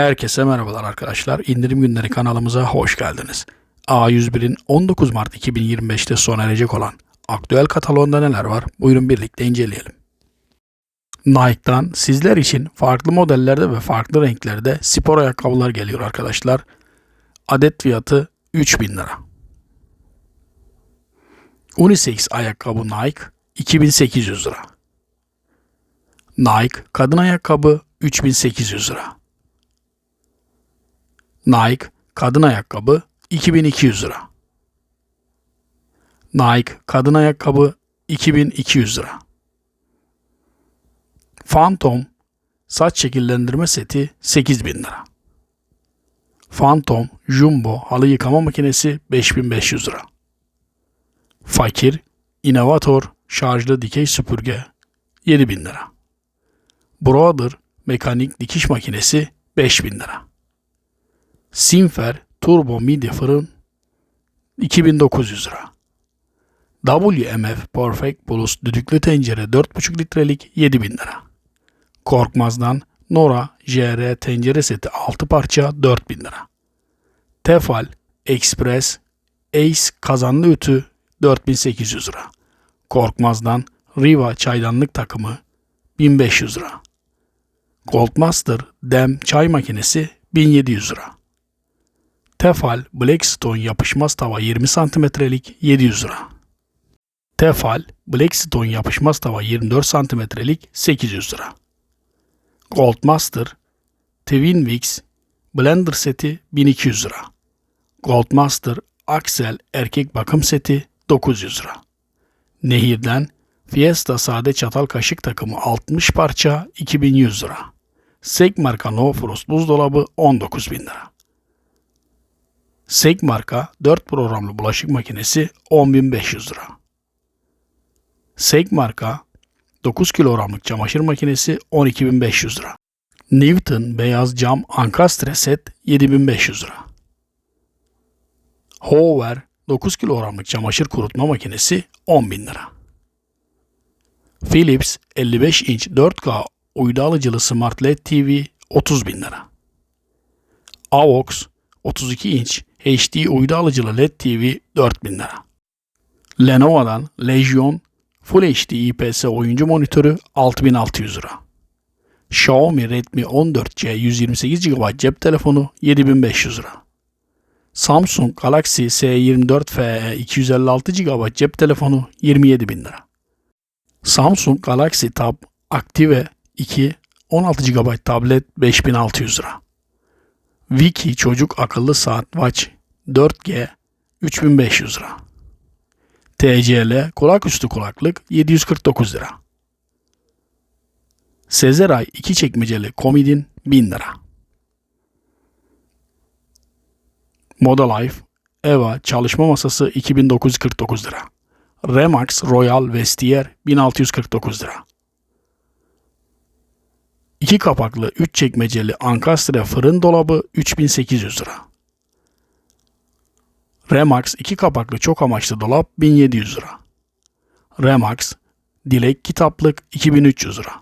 Herkese merhabalar arkadaşlar. İndirim günleri kanalımıza hoş geldiniz. A101'in 19 Mart 2025'te sona erecek olan aktüel kataloğunda neler var? Buyurun birlikte inceleyelim. Nike'dan sizler için farklı modellerde ve farklı renklerde spor ayakkabılar geliyor arkadaşlar. Adet fiyatı 3000 lira. Unisex ayakkabı Nike 2800 lira. Nike kadın ayakkabı 3800 lira. Nike kadın ayakkabı 2200 lira. Nike kadın ayakkabı 2200 lira. Phantom saç şekillendirme seti 8000 lira. Phantom Jumbo halı yıkama makinesi 5500 lira. Fakir Innovator şarjlı dikey süpürge 7000 lira. Brother mekanik dikiş makinesi 5000 lira. Simfer Turbo Midi fırın 2900 lira. WMF Perfect Plus düdüklü tencere 4,5 litrelik 7000 lira. Korkmaz'dan Nora JR tencere seti 6 parça 4000 lira. Tefal Express Ace kazanlı ütü 4800 lira. Korkmaz'dan Riva çaydanlık takımı 1500 lira. Goldmaster Dem çay makinesi 1700 lira. Tefal Blackstone yapışmaz tava 20 santimetrelik 700 lira. Tefal Blackstone yapışmaz tava 24 santimetrelik 800 lira. Goldmaster Twin Wix Blender seti 1200 lira. Goldmaster Axel erkek bakım seti 900 lira. Nehir'den Fiesta sade çatal kaşık takımı 60 parça 2100 lira. Sek marka No Frost buzdolabı 19.000 lira. Sek marka 4 programlı bulaşık makinesi 10.500 lira. Sek marka 9 kilogramlık çamaşır makinesi 12.500 lira. Newton beyaz cam ankastre set 7500 lira. Hoover 9 kilogramlık çamaşır kurutma makinesi 10.000 lira. Philips 55 inç 4K uydu alıcılı Smart LED TV 30.000 lira. Avox 32 inç HD uydu alıcılı LED TV 4000 lira. Lenovo'dan Legion Full HD IPS oyuncu monitörü 6600 lira. Xiaomi Redmi 14C 128 GB cep telefonu 7500 lira. Samsung Galaxy S24 FE 256 GB cep telefonu 27000 lira. Samsung Galaxy Tab Active 2 16 GB tablet 5600 lira. Wiki çocuk akıllı saat Watch 4G 3500 lira. TCL kulak üstü kulaklık 749 lira. Sezeray 2 çekmeceli komodin 1000 lira. Moda Life Eva çalışma masası 2949 lira. Remax Royal Vestiaire 1649 lira. 2 kapaklı 3 çekmeceli Ankastre fırın dolabı 3800 lira. Remax 2 kapaklı çok amaçlı dolap 1700 lira. Remax Dilek kitaplık 2300 lira.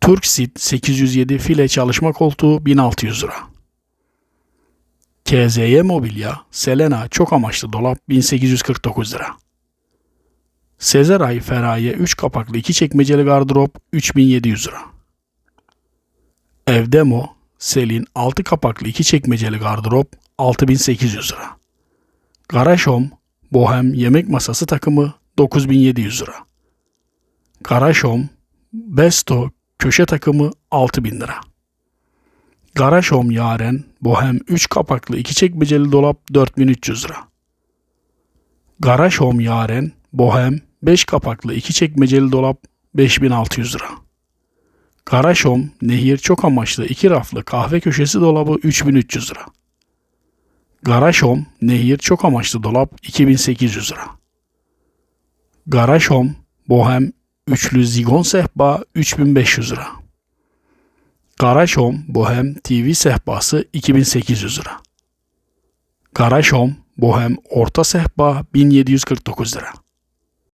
Turksit 807 file çalışma koltuğu 1600 lira. KZY Mobilya Selena çok amaçlı dolap 1849 lira. Sezeray Feraye 3 kapaklı 2 çekmeceli gardırop 3700 lira. Evdemo Selin 6 kapaklı 2 çekmeceli gardırop 6800 lira. Garaj Bohem yemek masası takımı 9700 lira. Garaj Besto köşe takımı 6000 lira. Garaj Yaren Bohem 3 kapaklı 2 çekmeceli dolap 4300 lira. Garaj Yaren Bohem 5 kapaklı 2 çekmeceli dolap 5600 lira. Garaj Home Nehir çok amaçlı 2 raflı kahve köşesi dolabı 3300 lira. Garaj Home Nehir çok amaçlı dolap 2800 lira. Garaj Home Bohem üçlü zigon sehpa 3500 lira. Garaj Home Bohem TV sehpası 2800 lira. Garaj Home Bohem orta sehpa 1749 lira.